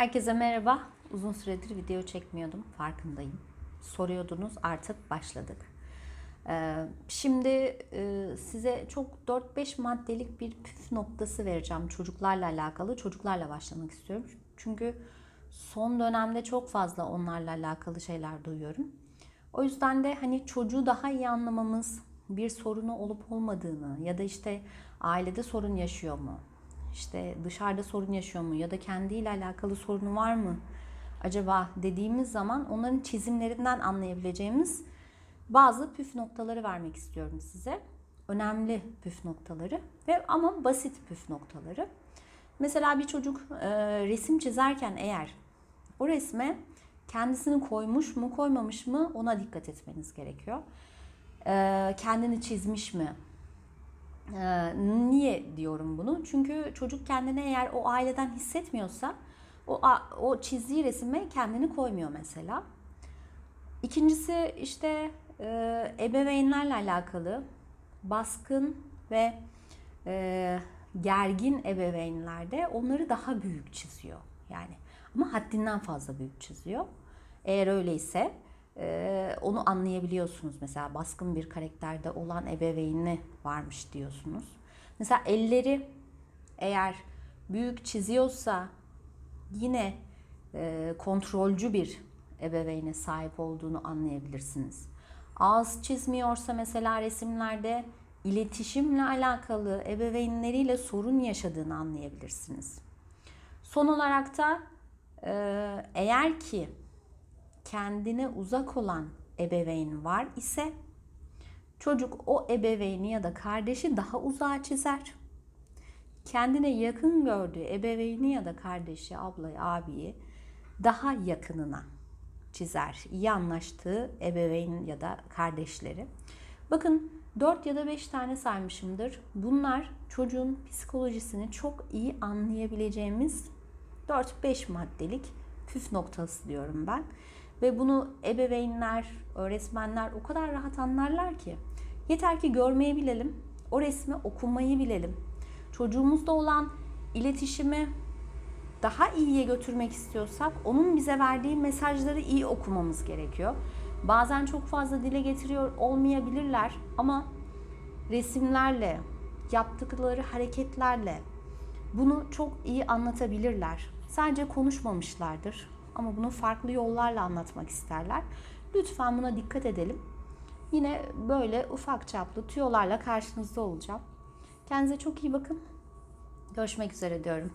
Herkese merhaba. Uzun süredir video çekmiyordum. Farkındayım. Soruyordunuz artık başladık. Ee, şimdi e, size çok 4-5 maddelik bir püf noktası vereceğim çocuklarla alakalı. Çocuklarla başlamak istiyorum. Çünkü son dönemde çok fazla onlarla alakalı şeyler duyuyorum. O yüzden de hani çocuğu daha iyi anlamamız, bir sorunu olup olmadığını ya da işte ailede sorun yaşıyor mu? İşte dışarıda sorun yaşıyor mu ya da kendiyle alakalı sorunu var mı acaba dediğimiz zaman onların çizimlerinden anlayabileceğimiz bazı püf noktaları vermek istiyorum size. Önemli püf noktaları ve ama basit püf noktaları. Mesela bir çocuk e, resim çizerken eğer o resme kendisini koymuş mu koymamış mı ona dikkat etmeniz gerekiyor. E, kendini çizmiş mi? Ee, niye diyorum bunu? Çünkü çocuk kendini eğer o aileden hissetmiyorsa o o çizdiği resime kendini koymuyor mesela. İkincisi işte e, ebeveynlerle alakalı baskın ve e, gergin ebeveynlerde onları daha büyük çiziyor. Yani ama haddinden fazla büyük çiziyor. Eğer öyleyse onu anlayabiliyorsunuz. Mesela baskın bir karakterde olan ebeveyni varmış diyorsunuz. Mesela elleri eğer büyük çiziyorsa yine e, kontrolcü bir ebeveyne sahip olduğunu anlayabilirsiniz. Ağız çizmiyorsa mesela resimlerde iletişimle alakalı ebeveynleriyle sorun yaşadığını anlayabilirsiniz. Son olarak da eğer ki kendine uzak olan ebeveyn var ise çocuk o ebeveyni ya da kardeşi daha uzağa çizer. Kendine yakın gördüğü ebeveyni ya da kardeşi, ablayı, abiyi daha yakınına çizer. İyi anlaştığı ebeveyn ya da kardeşleri. Bakın 4 ya da 5 tane saymışımdır. Bunlar çocuğun psikolojisini çok iyi anlayabileceğimiz 4-5 maddelik püf noktası diyorum ben. Ve bunu ebeveynler, öğretmenler o kadar rahat anlarlar ki. Yeter ki görmeyi bilelim, o resmi okumayı bilelim. Çocuğumuzda olan iletişimi daha iyiye götürmek istiyorsak onun bize verdiği mesajları iyi okumamız gerekiyor. Bazen çok fazla dile getiriyor olmayabilirler ama resimlerle, yaptıkları hareketlerle bunu çok iyi anlatabilirler. Sadece konuşmamışlardır ama bunu farklı yollarla anlatmak isterler. Lütfen buna dikkat edelim. Yine böyle ufak çaplı tüyolarla karşınızda olacağım. Kendinize çok iyi bakın. Görüşmek üzere diyorum.